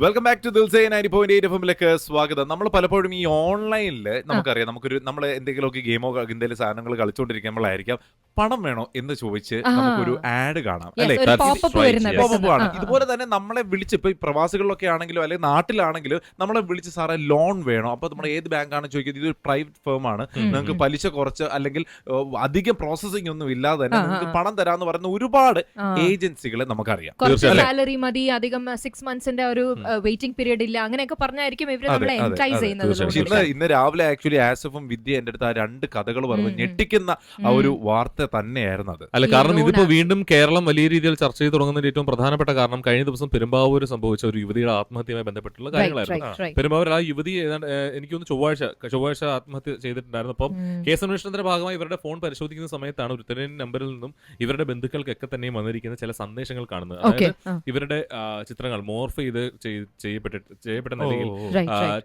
Welcome back to Dil Se ninety point eight എഫിലേക്ക് സ്വാഗതം. നമ്മൾ പലപ്പോഴും ഈ ഓൺലൈനിൽ നമുക്കറിയാം നമുക്കൊരു നമ്മൾ എന്തെങ്കിലുമൊക്കെ ഗെയിമോ എന്തെങ്കിലും സാധനങ്ങൾ കളിച്ചുകൊണ്ടിരിക്കുമ്പോഴായിരിക്കാം പണം വേണോ എന്ന് ചോദിച്ച് നമുക്കൊരു ആഡ് കാണാം. അല്ലേ. ആണ്. ഇതുപോലെ തന്നെ നമ്മളെ വിളിച്ച് ഇപ്പൊ ഈ പ്രവാസികളിലൊക്കെ ആണെങ്കിലും അല്ലെങ്കിൽ നാട്ടിലാണെങ്കിലും നമ്മളെ വിളിച്ച് സാറെ ലോൺ വേണോ? അപ്പൊ നമ്മൾ ഏത് ബാങ്കാണ് ചോദിക്കുന്നത്? ഇതൊരു പ്രൈവറ്റ് ഫേം ആണ്. നിങ്ങൾക്ക്. പലിശ കുറച്ച് അല്ലെങ്കിൽ അധികം പ്രോസസ്സിംഗ് ഒന്നും ഇല്ലാതെ തന്നെ നിങ്ങൾക്ക് പണം തരാന്ന് പറയുന്ന ഒരുപാട് ഏജൻസികളെ നമുക്കറിയാം. സാലറി മതി അധികം സിക്സ് മന്ത്സിന്റെ ഒരു വെയിറ്റിംഗ് പീരീഡ് ഇല്ല. അങ്ങനെയൊക്കെ പറഞ്ഞായിരിക്കും ഇവർ നമ്മളെ എൻകറേജ് എൻട്രൈസ് ചെയ്യുന്നത് പക്ഷെ ഇന്ന് ഇന്ന് രാവിലെ ആക്ച്വലി ആസഫും വിദ്യ എന്റെ അടുത്ത് ആ രണ്ട് കഥകൾ പറഞ്ഞു. ഞെട്ടിക്കുന്ന ആ ഒരു വാർത്ത തന്നെയായിരുന്നു അത്. അല്ല കാരണം ഇതിപ്പോ വീണ്ടും കേരളം വലിയ രീതിയിൽ ചർച്ച ചെയ്ത് തുടങ്ങുന്നതിന്റെ ഏറ്റവും പ്രധാനപ്പെട്ട കാരണം കഴിഞ്ഞ ദിവസം പെരുമ്പാവൂർ സംഭവിച്ച ഒരു യുവതിയുടെ ആത്മഹത്യയുമായി ബന്ധപ്പെട്ടുള്ള കാര്യങ്ങളായിരുന്നു. പെരുമ്പാവൂർ ആ യുവതി എനിക്കൊന്ന് ചൊവ്വാഴ്ച ചൊവ്വാഴ്ച ആത്മഹത്യ ചെയ്തിട്ടുണ്ടായിരുന്നു. അപ്പം കേസ് അന്വേഷണത്തിന്റെ ഭാഗമായി ഇവരുടെ ഫോൺ പരിശോധിക്കുന്ന സമയത്താണ് ഒരു ഉത്തരേന്ത്യൻ നമ്പറിൽ നിന്നും ഇവരുടെ ബന്ധുക്കൾക്കൊക്കെ തന്നെയും വന്നിരിക്കുന്ന ചില സന്ദേശങ്ങൾ കാണുന്നത്. അതായത് ഇവരുടെ ചിത്രങ്ങൾ മോർഫ് ചെയ്ത് ചെയ്- ചെയ്യപ്പെട്ടിട്ട് ചെയ്യപ്പെട്ട നിലയിൽ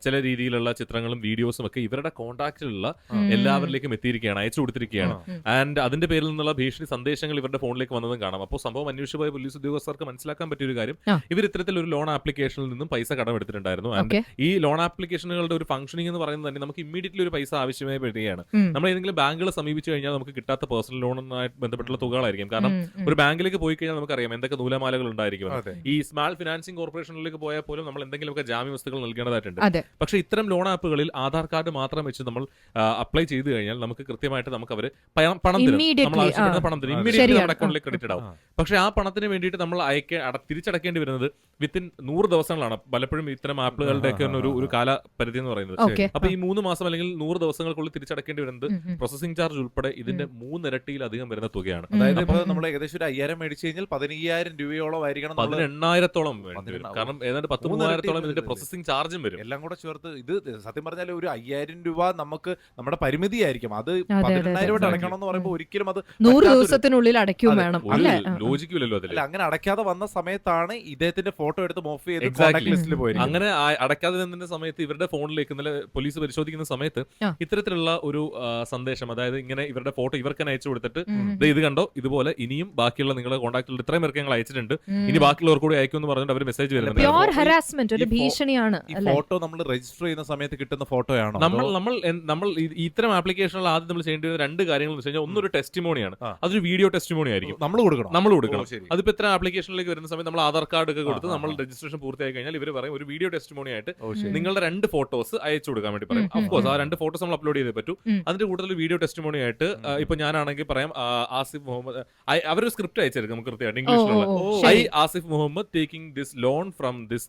ചില രീതിയിലുള്ള ചിത്രങ്ങളും വീഡിയോസും ഒക്കെ ഇവരുടെ കോൺടാക്റ്റിലുള്ള എല്ലാവരിലേക്കും എത്തിയിരിക്കുകയാണ് അയച്ചു കൊടുത്തിരിക്കുകയാണ്. ആൻഡ് അതിന്റെ പേരിൽ നിന്നുള്ള ഭീഷണി സന്ദേശങ്ങൾ ഇവരുടെ ഫോണിലേക്ക് വന്നതും കാണാം. അപ്പോൾ സംഭവം അന്വേഷിച്ചു പോയ പോലീസ് ഉദ്യോഗസ്ഥർക്ക് മനസ്സിലാക്കാൻ പറ്റിയ ഒരു കാര്യം ഇവർ ഇത്തരത്തിൽ ഒരു ലോൺ ആപ്ലിക്കേഷനിൽ നിന്നും പൈസ കടമെടുത്തിട്ടുണ്ടായിരുന്നു. ആൻഡ് ഈ ലോൺ ആപ്ലിക്കേഷനുകളുടെ ഒരു ഫംഗ്ഷനിങ് എന്ന് പറയുന്നത് തന്നെ നമുക്ക് ഇമ്മീഡിയറ്റ്ലി ഒരു പൈസ ആവശ്യമായി വരികയാണ്. നമ്മൾ ഏതെങ്കിലും ബാങ്കുകളെ സമീപിച്ചു കഴിഞ്ഞാൽ നമുക്ക് കിട്ടാത്ത പേഴ്സണൽ ലോണുമായി ബന്ധപ്പെട്ടുള്ള തുകകളായിരിക്കും. കാരണം ഒരു ബാങ്കിലേക്ക് പോയി കഴിഞ്ഞാൽ നമുക്കറിയാം എന്തൊക്കെ നൂലമാലകൾ ഉണ്ടായിരിക്കും. ഈ സ്മാൾ ഫിനാൻസിംഗ് കോർപ്പറേഷനിലേക്ക് പോലും നമ്മൾ എന്തെങ്കിലുമൊക്കെ ജാമ്യ വസ്തുക്കൾ നൽകേണ്ടതായിട്ടുണ്ട്. പക്ഷേ ഇത്തരം ലോൺ ആപ്പുകളിൽ ആധാർ കാർഡ് മാത്രം വെച്ച് നമ്മൾ അപ്ലൈ ചെയ്ത് കഴിഞ്ഞാൽ നമുക്ക് കൃത്യമായിട്ട് നമുക്ക് അവർ പണം തരും. നമ്മൾ ആവശ്യപ്പെടുന്ന പണം തരും. ഇമ്മീഡിയറ്റ് ഇമ്മീഡിയറ്റ്ലി നമ്മുടെ അക്കൗണ്ടിലേക്ക് ക്രെഡിറ്റ് ആവും. പക്ഷേ ആ പണത്തിന് വേണ്ടിയിട്ട് നമ്മൾ അയക്ക അട- തിരിച്ചടക്കേണ്ടി വരുന്നത് വിത്തിൻ നൂറ് ദിവസങ്ങളാണ്. പലപ്പോഴും ഇത്തരം ആപ്പുകളുടെ ഒക്കെ ഒരു ഒരു കാലപരിധി എന്ന് പറയുന്നത്. അപ്പൊ ഈ മൂന്ന് മാസം അല്ലെങ്കിൽ നൂറ് ദിവസങ്ങൾക്കുള്ളിൽ തിരിച്ചടക്കേണ്ടി വരുന്നത് പ്രോസസിംഗ് ചാർജ് ഉൾപ്പെടെ ഇതിന്റെ മൂന്നിരട്ടിയിലധികം വരുന്ന തുകയാണ്. അതായത് ഇപ്പൊ നമ്മൾ ഏകദേശം ഒരു അയ്യായിരം മേടിച്ചു കഴിഞ്ഞാൽ പതിനയ്യായിരം രൂപയോളം ആയിരിക്കണം പതിനെണ്ണായിരത്തോളം കാരണം ഏതാണ്ട് പത്ത് മൂവായിരത്തോളം ഇതിന്റെ. പ്രോസസിംഗ് ചാർജും വരും. എല്ലാം കൂടെ ചേർത്ത് ഇത് സത്യം പറഞ്ഞാൽ ഒരു അയ്യായിരം രൂപ നമുക്ക് നമ്മുടെ പരിമിതിയായിരിക്കും. അത്. പതിനെണ്ണായിരം രൂപ എന്ന് പറയുമ്പോൾ ഒരിക്കലും അത് നൂറ് ദിവസത്തിനുള്ളിൽ അടയ്ക്കും വേണം അല്ലേ? ലോജിക്കില്ലല്ലോ അതിൽ അങ്ങനെ അടയ്ക്കാതെ വന്ന സമയത്താണ് ഇദ്ദേഹത്തിന്റെ ഫോട്ടോ എടുത്ത് മോഫ് ചെയ്ത്. ലിസ്റ്റിൽ പോയി അങ്ങനെ അടയ്ക്കാതെ നിന്ന സമയത്ത് ഇവരുടെ ഫോണിലേക്ക് ഇന്നലെ പോലീസ് പരിശോധിക്കുന്ന സമയത്ത് ഇത്തരത്തിലുള്ള ഒരു സന്ദേശം അതായത് ഇങ്ങനെ ഇവരുടെ ഫോട്ടോ ഇവർക്ക് തന്നെ അയച്ചു കൊടുത്തിട്ട് ദേ ഇത് കണ്ടോ? ഇതുപോലെ ഇനിയും ബാക്കിയുള്ള നിങ്ങളുടെ കോൺടാക്റ്റിൽ ഇത്രയും പേർക്ക് ഞങ്ങൾ അയച്ചിട്ടുണ്ട്. ഇനി ബാക്കിയുള്ളവർ കൂടി അയക്കുമെന്ന് പറഞ്ഞിട്ട് അവർ മെസ്സേജ് വരുന്നത് ഹരാസ്മെന്റ് ഒരു ഭീഷണിയാണ് അല്ലേ? ഫോട്ടോ നമ്മൾ രജിസ്റ്റർ ചെയ്യുന്ന സമയത്ത് കിട്ടുന്ന ഫോട്ടോയാണോ നമ്മൾ നമ്മൾ നമ്മൾ ഈ- ഇത്തരം ആപ്ലിക്കേഷനിൽ ആദ്യം നമ്മൾ ചെയ്യേണ്ടി വരുന്ന രണ്ട് കാര്യങ്ങൾ എന്ന് വെച്ചാൽ കഴിഞ്ഞാൽ ഒന്നൊരു ടെസ്റ്റിമോണിയാണ്. അതൊരു വീഡിയോ ടെസ്റ്റിമോണി ആയിരിക്കും. നമ്മൾ കൊടുക്കണം. നമ്മൾ കൊടുക്കണം. അതിപ്പോ ഇത്ര ആപ്ലിക്കേഷനിലേക്ക് വരുന്ന സമയത്ത് നമ്മൾ ആധാർ കാർഡ് ഒക്കെ കൊടുത്ത് നമ്മൾ രജിസ്ട്രേഷൻ പൂർത്തിയായി കഴിഞ്ഞാൽ ഇവർ പറയും ഒരു വീഡിയോ ടെസ്റ്റിമോണി ആയിട്ട് നിങ്ങളുടെ രണ്ട് ഫോട്ടോസ് അയച്ചു കൊടുക്കാൻ വേണ്ടി പറയും. അഫ്കോഴ്സ് ആ രണ്ട് ഫോട്ടോസ് നമ്മൾ അപ്ലോഡ് ചെയ്തേ പറ്റൂ. അതിന്റെ കൂടുതൽ വീഡിയോ ടെസ്റ്റിമോണി ആയിട്ട്. ഇപ്പൊ ഞാനാണെങ്കിൽ പറയാം ആസിഫ് മുഹമ്മദ് അവരൊരു സ്ക്രിപ്റ്റ് അയച്ചായിരിക്കും നമുക്ക് കൃത്യമായിട്ട് ഇംഗ്ലീഷിലുള്ള. I Asif Muhammad taking this loan from this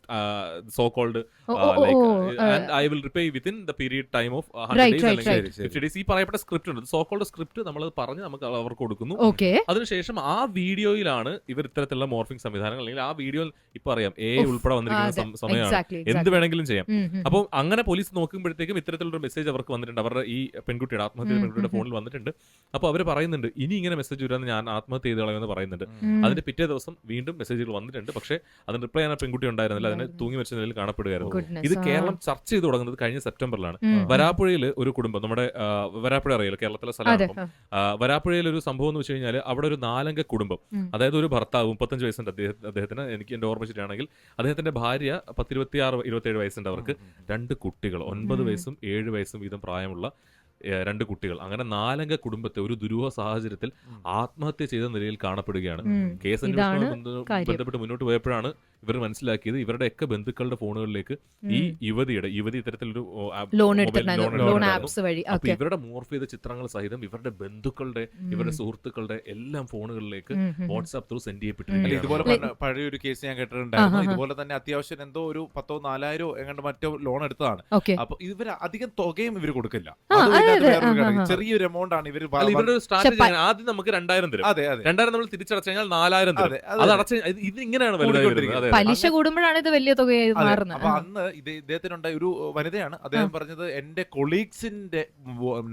so called oh, oh, oh, oh, ah. And I will repay within the period time of Right, right, right. Fifty days ഈ പറയപ്പെട്ട script ഉണ്ട്. So called script നമ്മൾ പറഞ്ഞ് നമുക്ക് അവർക്ക് കൊടുക്കുന്നു. അതിനുശേഷം ആ വീഡിയോയിലാണ് ഇവർ ഇത്തരത്തിലുള്ള മോർഫിംഗ് സംവിധാനങ്ങൾ. അല്ലെങ്കിൽ ആ വീഡിയോയിൽ ഇപ്പൊ അറിയാം. എ ഉൾപ്പെടെ വന്നിരിക്കുന്ന സമയമാണ്. എന്ത് വേണമെങ്കിലും ചെയ്യാം. അപ്പോൾ അങ്ങനെ പോലീസ് നോക്കുമ്പോഴത്തേക്കും ഇത്തരത്തിലുള്ള മെസ്സേജ് അവർക്ക് വന്നിട്ടുണ്ട്. അവരുടെ ഈ പെൺകുട്ടിയുടെ ആത്മഹത്യ പെൺകുട്ടിയുടെ ഫോണിൽ വന്നിട്ടുണ്ട്. അപ്പോൾ അവർ പറയുന്നുണ്ട് ഇനി ഇങ്ങനെ മെസ്സേജ് വരാൻ ഞാൻ ആത്മഹത്യ ചെയ്ത് കളയുമെന്ന് പറയുന്നുണ്ട്. അതിന്റെ പിറ്റേ ദിവസം വീണ്ടും മെസ്സേജുകൾ വന്നിട്ടുണ്ട്. പക്ഷേ അതിന് റിപ്ലൈ ചെയ്യാൻ പെൺകുട്ടി ഉണ്ടായിരുന്നില്ല. അതിന് തൂങ്ങി മരിച്ച നിലയിൽ കാണപ്പെടുകയായിരുന്നു. ഇത് കേരളം ചർച്ച ചെയ്ത് തുടങ്ങുന്നത് കഴിഞ്ഞ സെപ്റ്റംബറിലാണ്. വരാപ്പുഴയിൽ ഒരു കുടുംബം നമ്മുടെ വരാപ്പുഴ അറിയില്ല കേരളത്തിലെ സ്ഥലമാണ് വരാപ്പുഴയിൽ ഒരു സംഭവം എന്ന് വെച്ച് കഴിഞ്ഞാൽ അവിടെ ഒരു നാലംഗ കുടുംബം. അതായത് ഒരു ഭർത്താവ് മുപ്പത്തഞ്ച് വയസ്സുണ്ട് അദ്ദേഹം അദ്ദേഹത്തിന്. എനിക്ക് എന്റെ ഓർമ്മ ശരിയാണെങ്കിൽ അദ്ദേഹത്തിന്റെ ഭാര്യ പത്തിരുപത്തി ആറ് ഇരുപത്തിയേഴ് വയസ്സുണ്ട് അവർക്ക്. രണ്ട് കുട്ടികൾ ഒൻപത് വയസ്സും ഏഴ് വയസ്സും വീതം പ്രായമുള്ള രണ്ട് കുട്ടികൾ. അങ്ങനെ നാലംഗ കുടുംബത്തെ ഒരു ദുരൂഹ സാഹചര്യത്തിൽ ആത്മഹത്യ ചെയ്ത നിലയിൽ കാണപ്പെടുകയാണ്. കേസ് ഇതാണ് അന്വേഷണം ബന്ധപ്പെട്ട് മുന്നോട്ട് പോയപ്പോഴാണ് ഇവർ മനസ്സിലാക്കിയത് ഇവരുടെയൊക്കെ ബന്ധുക്കളുടെ ഫോണുകളിലേക്ക് ഈ യുവതിയുടെ യുവതി ഇത്തരത്തിലൊരു ലോൺ അപ്പൊ ഇവരുടെ മോർഫ് ചെയ്ത ചിത്രങ്ങൾ സഹിതം ഇവരുടെ ബന്ധുക്കളുടെ ഇവരുടെ സുഹൃത്തുക്കളുടെ എല്ലാം ഫോണുകളിലേക്ക് വാട്സ്ആപ്പ് ത്രൂ സെൻഡ് ചെയ്യപ്പെട്ടിരുന്നു ഇതുപോലെ പഴയ ഒരു കേസ് ഞാൻ കേട്ടിട്ടുണ്ടായിരുന്നു. ഇതുപോലെ തന്നെ അത്യാവശ്യം എന്തോ ഒരു പത്തോ നാലായിരോ എങ്ങാണ്ട് മറ്റോ ലോൺ എടുത്തതാണ്. അപ്പൊ ഇവർ അധികം തുകയും ഇവർ കൊടുക്കില്ല. ചെറിയൊരു എമൗണ്ട് ആണ് ഇവർ ഇവരുടെ സ്ട്രാറ്റജി ആദ്യം നമുക്ക് രണ്ടായിരം തരും. അതെ അതെ. രണ്ടായിരം നമ്മൾ തിരിച്ചടച്ചു കഴിഞ്ഞാൽ നാലായിരം തരും. അത് അടച്ച് ഇത് ഇത് ഇങ്ങനെയാണ് വലുതായി വരുന്നത്. പലിശ കൂടുമ്പോഴാണ് ഇത് വലിയ തുകയായി. മാറുന്നത്. അപ്പൊ അന്ന് ഇത് ഇദ്ദേഹത്തിനുണ്ടായ ഒരു വനിതയാണ്. അദ്ദേഹം പറഞ്ഞത് എന്റെ കൊളീഗ്സിന്റെ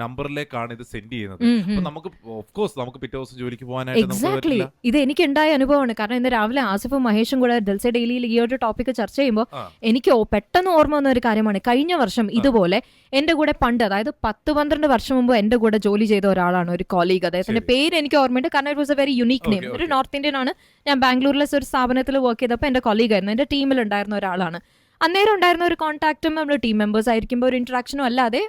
നമ്പറിലേക്കാണ് ഇത് സെൻഡ് ചെയ്യുന്നത്. അപ്പൊ നമുക്ക് ഓഫ് കോഴ്സ് നമുക്ക് പിറ്റേ ദിവസം ജോലിക്ക് പോകാനായിട്ട് എക്സാക്ട്ലി ഇത് എനിക്ക് ഉണ്ടായ അനുഭവമാണ്. കാരണം ഇന്ന് രാവിലെ ആസിഫും മഹേഷും കൂടെ ദൽസ ഡെയിലിയിൽ ഈ ഒരു ടോപ്പിക് ചർച്ച ചെയ്യുമ്പോൾ എനിക്ക് പെട്ടെന്ന് ഓർമ്മ വന്ന ഒരു കാര്യമാണ്. കഴിഞ്ഞ വർഷം ഇതുപോലെ എന്റെ കൂടെ പണ്ട് അതായത് പത്ത് പന്ത്രണ്ട് വർഷം മുമ്പ് എന്റെ കൂടെ ജോലി ചെയ്ത ഒരാളാണ് ഒരു കോളീഗ് അദ്ദേഹത്തിന്റെ. പേര് എനിക്ക് ഓർമ്മയുണ്ട്. കാരണം it was a very unique name ഒരു നോർത്ത് ഇന്ത്യൻ ആണ്. ഞാൻ ബാംഗ്ലൂരിലെ ഒരു സ്ഥാപനത്തിൽ വർക്ക് ചെയ്തപ്പോൾ എന്റെ കൊളീഗ് ആയിരുന്നു എന്റെ ടീമിൽ ഉണ്ടായിരുന്ന ഒരാളാണ്. അന്നേരം ഉണ്ടായിരുന്ന ഒരു കോൺടാക്റ്റും നമ്മൾ ടീം മെമ്പേഴ്സ് ആയിരിക്കുമ്പോൾ ഒരു ഇൻട്രാക്ഷനും അല്ലാതെ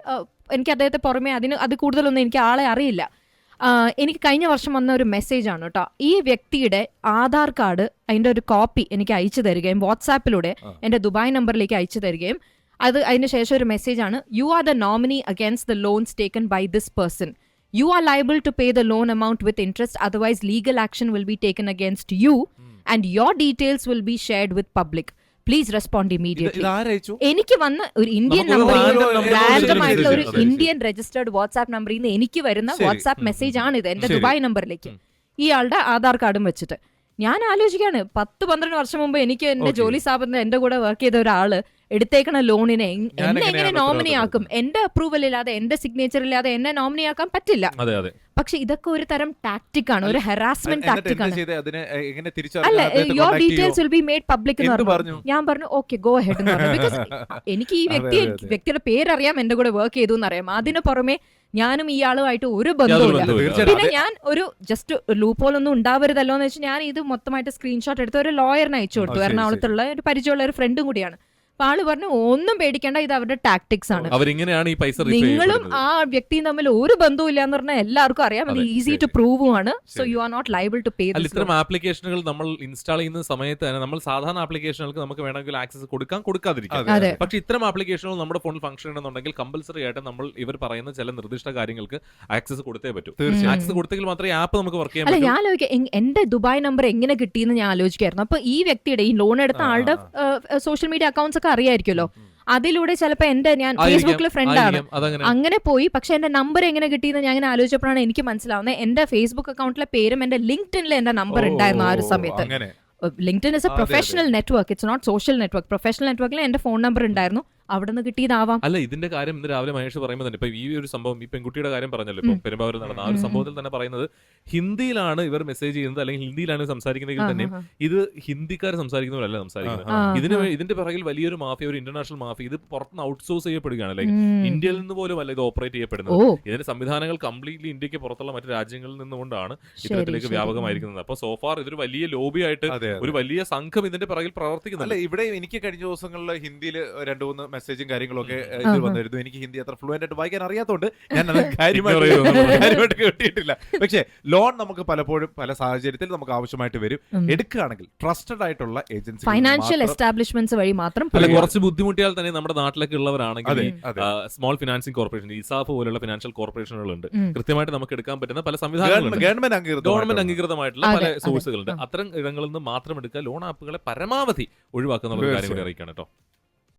എനിക്ക് അദ്ദേഹത്തെ പുറമെ അതിന് അത് കൂടുതലൊന്നും എനിക്ക് ആളെ അറിയില്ല. എനിക്ക് കഴിഞ്ഞ വർഷം വന്ന ഒരു മെസ്സേജ് ആണ് കേട്ടോ ഈ വ്യക്തിയുടെ ആധാർ കാർഡ് അതിന്റെ ഒരു കോപ്പി എനിക്ക് അയച്ചു തരികയും വാട്സാപ്പിലൂടെ എന്റെ ദുബായ് നമ്പറിലേക്ക് അയച്ചു തരികയും അത് അതിന് ശേഷം ഒരു മെസ്സേജ് ആണ് you are the nominee against the loans taken by this person you are liable to pay the loan amount with interest otherwise legal action will be taken against you and your details will be shared with public please respond immediately എനിക്ക് വന്ന ഒരു Indian number നമ്പറിൽ random random ആയിട്ടുള്ള ഒരു. Indian registered WhatsApp നമ്പറിൽ നിന്ന് എനിക്ക് വരുന്ന വാട്സ്ആപ്പ് മെസ്സേജ് ആണ് ഇത് എന്റെ ദുബായ് നമ്പറിലേക്ക്. ഇയാളുടെ ആധാർ കാർഡും വെച്ചിട്ട്. ഞാൻ ആലോചിക്കാണ് പത്ത് പന്ത്രണ്ട് വർഷം മുമ്പ് എനിക്ക് എന്റെ. ജോലി സ്ഥാപനത്തിൽ എന്റെ കൂടെ വർക്ക് ചെയ്ത ഒരാൾ എടുത്തേക്കണ ലോണിനെ എന്നെ എങ്ങനെ നോമിനി ആക്കും? എന്റെ അപ്രൂവൽ ഇല്ലാതെ എന്റെ സിഗ്നേച്ചർ ഇല്ലാതെ എന്നെ നോമിനി ആക്കാൻ പറ്റില്ല. അതെ അതെ. പക്ഷെ ഇതൊക്കെ ഒരു തരം ടാക്ടിക് ആണ് ഒരു ഹെറാസ്മെന്റ് ടാക്ടിക് ആണ്. അല്ല your details will be made public എന്ന് പറഞ്ഞു. ഞാൻ പറഞ്ഞു ഓക്കെ ഗോ ഹെഡ് ബിക്കോസ് എനിക്ക് ഈ വ്യക്തി. വ്യക്തിയുടെ പേരറിയാം എന്റെ കൂടെ വർക്ക് ചെയ്തു എന്നറിയാം. അതിന് പുറമെ ഞാനും ഇയാളുമായിട്ട് ഒരു ബന്ധവും ബന്ധവുമില്ല. പിന്നെ ഞാൻ ഒരു ജസ്റ്റ് ലൂപ്പോൾ ഒന്നും ഉണ്ടാവരുതല്ലോ എന്ന് വെച്ചാൽ ഞാൻ ഇത് മൊത്തമായിട്ട് സ്ക്രീൻഷോട്ട് എടുത്ത് ഒരു ലോയറിന് അയച്ചു കൊടുത്തു. എറണാകുളത്തുള്ള ഒരു പരിചയമുള്ള ഒരു ഫ്രണ്ടും കൂടിയാണ്. അപ്പൊ ആൾ പറഞ്ഞു ഒന്നും പേടിക്കേണ്ട ഇത് അവരുടെ ടാക്ടിക്സ് ആണ്. അവരിങ്ങനെയാണ് ഈ പൈസ നിങ്ങളും ആ വ്യക്തിയും തമ്മിൽ ഒരു ബന്ധവും ഇല്ല എന്ന് പറഞ്ഞാൽ എല്ലാവർക്കും അറിയാം. അത് ഈസി ടു പ്രൂവും ആണ്. So you are not liable to pay ഇത്തരം ആപ്ലിക്കേഷനുകൾ നമ്മൾ ഇൻസ്റ്റാൾ ചെയ്യുന്ന സമയത്ത് തന്നെ നമ്മൾ സാധാരണ ആപ്ലിക്കേഷനുകൾക്ക് നമുക്ക് വേണമെങ്കിൽ ആക്സസ് കൊടുക്കാൻ കൊടുക്കാതിരിക്കാം. പക്ഷെ ഇത്തരം ആപ്ലിക്കേഷനുകൾ നമ്മുടെ ഫോണിൽ ഫംഗ്ഷൻ ഉണ്ടെന്നുണ്ടെങ്കിൽ കമ്പൽസറി ആയിട്ട് നമ്മൾ ഇവർ പറയുന്ന ചില നിർദ്ദിഷ്ട കാര്യങ്ങൾക്ക് ആക്സസ് കൊടുത്തേ പറ്റൂ. തീർച്ചയായും. ആക്സസ് കൊടുത്തെങ്കിൽ മാത്രമേ ആപ്പ് നമുക്ക് വർക്ക് ചെയ്യാൻ അല്ല ഞാൻ ആലോചിക്കാം എന്റെ ദുബായ് നമ്പർ എങ്ങനെ കിട്ടിയെന്ന് ഞാൻ ആലോചിക്കായിരുന്നു. അപ്പൊ ഈ വ്യക്തിയുടെ ഈ ലോൺ എടുത്ത ആളുടെ സോഷ്യൽ മീഡിയ അക്കൗണ്ട്സ് ഒക്കെ അറിയായിരിക്കുമല്ലോ. അതിലൂടെ ചിലപ്പോ എന്റെ ഞാൻ ഫേസ്ബുക്കിൽ ഫ്രണ്ട് ആണ്. അങ്ങനെ പോയി. പക്ഷെ എന്റെ നമ്പർ എങ്ങനെ കിട്ടിയെന്ന് ഞാൻ ഇങ്ങനെ ആലോചിച്ചപ്പോഴാണ് എനിക്ക് മനസ്സിലാവുന്നത്. എന്റെ ഫേസ്ബുക്ക് അക്കൗണ്ടിലെ പേരും എന്റെ ലിങ്ക്ഡിനിലെ എന്റെ നമ്പർ ഉണ്ടായിരുന്നു ആ ഒരു സമയത്ത്. LinkedIn is a. Professional network it's not social network professional നെറ്റ്വർക്കിൽ എന്റെ ഫോൺ നമ്പർ ഉണ്ടായിരുന്നു. അവിടെ നിന്ന് കിട്ടിയതാവാം. അല്ല ഇതിന്റെ കാര്യം ഇന്ന് രാവിലെ മഹേഷ് പറയുമ്പോൾ തന്നെ. ഇപ്പൊ ഈ ഒരു സംഭവം ഈ പെൺകുട്ടിയുടെ കാര്യം പറഞ്ഞല്ലോ. ഇപ്പൊ. പെരുമ്പാവൂർ നടന്ന ആ ഒരു സംഭവത്തിൽ തന്നെ പറയുന്നത് ഹിന്ദിയിലാണ് ഇവർ മെസ്സേജ് ചെയ്യുന്നത് അല്ലെങ്കിൽ ഹിന്ദിയിലാണ് സംസാരിക്കുന്നതെങ്കിൽ തന്നെ ഇത് ഹിന്ദിക്കാർ സംസാരിക്കുന്നവരല്ല സംസാരിക്കുന്നത്. ഇതിന് ഇതിന്റെ പിറകിൽ വലിയൊരു മാഫിയ ഒരു ഇന്റർനാഷണൽ മാഫിയ ഇത് പുറത്തുനിന്ന് ഔട്ട്സോഴ്സ് ചെയ്യപ്പെടുകയാണ്. ലൈക്ക് ഇന്ത്യയിൽ നിന്ന് പോലും അല്ല ഇത് ഓപ്പറേറ്റ് ചെയ്യപ്പെടുന്നത്. ഇതിന്റെ സംവിധാനങ്ങൾ കംപ്ലീറ്റ്ലി ഇന്ത്യയ്ക്ക് പുറത്തുള്ള മറ്റു രാജ്യങ്ങളിൽ നിന്നുകൊണ്ടാണ് ഇത്തരത്തിലേക്ക്. വ്യാപകമായിരിക്കുന്നത്. അപ്പൊ സോഫാർ ഇതൊരു വലിയ ലോബി ആയിട്ട് അതെ അതെ. ഒരു വലിയ സംഘം ഇതിന്റെ പിറകിൽ അല്ല പ്രവർത്തിക്കുന്നുണ്ട് ഇവിടെ എനിക്ക് കഴിഞ്ഞ ദിവസങ്ങളിൽ ഹിന്ദിയിൽ രണ്ടു മൂന്ന് മെസ്സേജും കാര്യങ്ങളൊക്കെ ഇതിൽ വന്നിരുന്നു. എനിക്ക് ഹിന്ദി അത്ര ഫ്ലുവന്റ് ആയിട്ട് വായിക്കാൻ അറിയാത്തതുകൊണ്ട് ഞാൻ അത് കാര്യമായിട്ട്. കാര്യമായിട്ട് കിട്ടിയിട്ടില്ല പക്ഷേ ലോൺ നമുക്ക് പലപ്പോഴും പല സാഹചര്യത്തിൽ നമുക്ക് ആവശ്യമായിട്ട് വരും. എടുക്കുകയാണെങ്കിൽ ട്രസ്റ്റഡ് ആയിട്ടുള്ള ഏജൻസി ഫൈനാൻഷ്യൽ എസ്റ്റാബ്ലിഷ്മെന്റ്സ് വഴി മാത്രം അല്ല കുറച്ച് ബുദ്ധിമുട്ടിയാൽ തന്നെ നമ്മുടെ നാട്ടിലൊക്കെ ഉള്ളവരാണെങ്കിൽ സ്മോൾ ഫിനാൻസിംഗ് കോർപ്പറേഷൻ ഇസാഫ് പോലുള്ള ഫിനാൻഷ്യൽ കോർപ്പറേഷനുകളുണ്ട് ഉണ്ട് കൃത്യമായിട്ട് നമുക്ക് എടുക്കാൻ പറ്റുന്ന പല സംവിധാനങ്ങളുണ്ട്. ഗവൺമെന്റ് അംഗീകൃത ഗവൺമെന്റ് അംഗീകൃതമായിട്ടുള്ള പല സോഴ്സുകളുണ്ട് അത്തരം ഇടങ്ങളിൽ നിന്ന് മാത്രം എടുക്കുക. ലോൺ ആപ്പുകളെ പരമാവധി ഒഴിവാക്കുന്ന ഒരു കാര്യം കൂടി. അറിയിക്കണം കേട്ടോ.